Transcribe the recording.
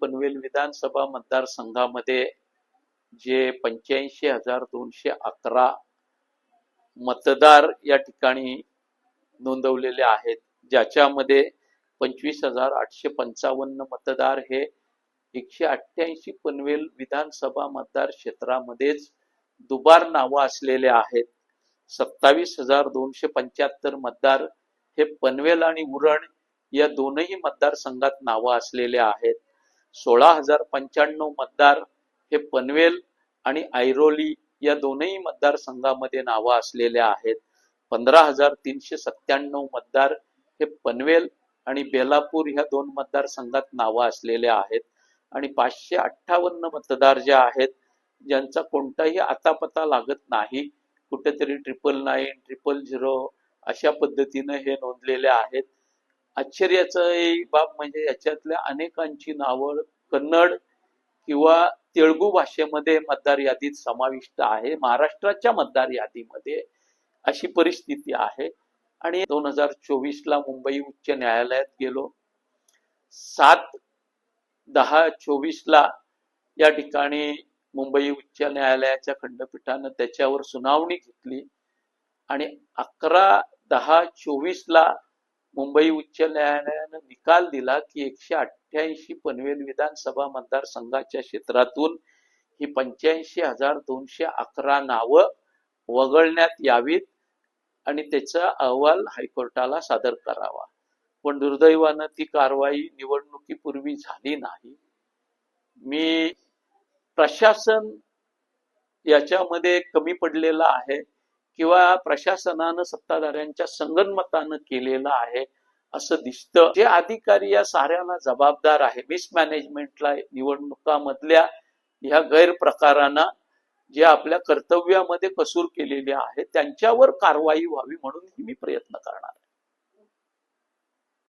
पनवेल विधानसभा मतदारसंघामध्ये जे पंच्याऐंशी हजार दोनशे अकरा मतदार या ठिकाणी नोंदवलेले आहेत ज्याच्यामध्ये पंचवीस हजार आठशे पंचावन्न मतदार हे एकशे अठ्ठ्याऐंशी पनवेल विधानसभा मतदार क्षेत्रामध्येच दुबार नावं असलेले आहेत. सत्तावीस हजार दोनशे पंच्याहत्तर मतदार हे पनवेल आणि उरण या दोनही मतदारसंघात नावं असलेले आहेत. सोळा हजार पंच्याण्णव मतदार हे पनवेल आणि ऐरोली या दोनही मतदारसंघामध्ये नावं असलेल्या आहेत. पंधरा हजार तीनशे सत्त्याण्णव मतदार हे पनवेल आणि बेलापूर ह्या दोन मतदारसंघात नावं असलेल्या आहेत. आणि पाचशे अठ्ठावन्न मतदार जे आहेत ज्यांचा कोणताही आतापता लागत नाही कुठेतरी ट्रिपल नाईन ट्रिपल झिरो अशा पद्धतीनं हे नोंदलेले आहेत. आश्चर्याचं बाब म्हणजे याच्यातल्या अनेकांची नावं कन्नड किंवा तेलगू भाषेमध्ये मतदार यादीत समाविष्ट आहे महाराष्ट्राच्या मतदार यादीमध्ये अशी परिस्थिती आहे. आणि दोन हजार चोवीस ला मुंबई उच्च न्यायालयात गेलो. सात दहा चोवीस ला या ठिकाणी मुंबई उच्च न्यायालयाच्या खंडपीठानं त्याच्यावर सुनावणी घेतली. आणि अकरा दहा चोवीस ला मुंबई उच्च न्यायालयानं निकाल दिला की एकशे अठ्ठ्याऐंशी पनवेल विधानसभा मतदारसंघाच्या क्षेत्रातून ही पंच्याऐंशी हजार दोनशे अकरा नावं वगळण्यात यावीत आणि त्याचा अहवाल हायकोर्टाला सादर करावा. पण दुर्दैवानं ती कारवाई निवडणुकीपूर्वी झाली नाही. मी प्रशासन याच्यामध्ये कमी पडलेला आहे. किंवा प्रशासनानं सत्ताधाऱ्यांच्या संगनमतानं केलेलं आहे असं दिसतं. जे अधिकारी या साऱ्याला जबाबदार आहे मिसमॅनेजमेंटला निवडणुकामधल्या ह्या गैरप्रकारांना जे आपल्या कर्तव्यामध्ये कसूर केलेले आहे त्यांच्यावर कारवाई व्हावी म्हणून मी प्रयत्न करणार आहे.